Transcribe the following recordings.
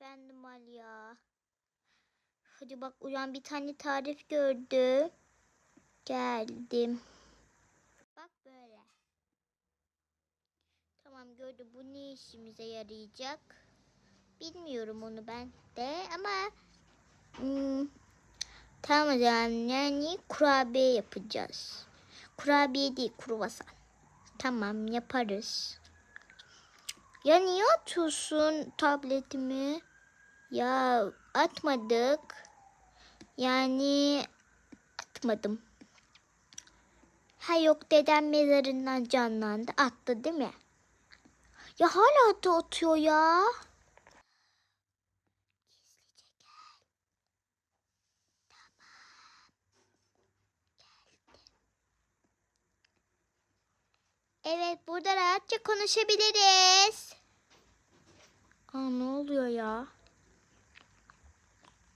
Efendim Ali ya. Hadi bak uyan bir tane tarif gördüm. Geldim. Bak böyle. Tamam gördüm. Bu ne işimize yarayacak? Bilmiyorum onu ben de ama hmm, tamam o yani kurabiye yapacağız. Kurabiye değil kruvasan. Tamam yaparız. Ya niye atıyorsun tabletimi? Ya atmadık. Yani atmadım. Ha yok dedem mezarından canlandı. Attı değil mi? Ya hala da atıyor ya. Evet burada rahatça konuşabiliriz. Aa ne oluyor ya?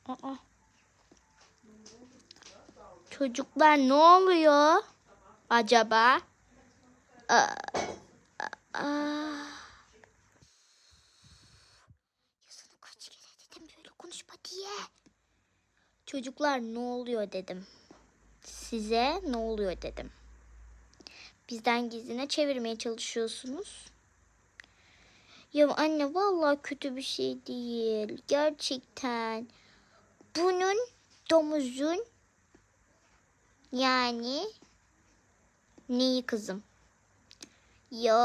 Aa. Çocuklar ne oluyor acaba? Aa, aa. Diye. Çocuklar ne oluyor dedim. Size ne oluyor dedim. Bizden gizline çevirmeye çalışıyorsunuz. Ya anne vallahi kötü bir şey değil. Gerçekten. Bunun domuzun yani neyi kızım? Ya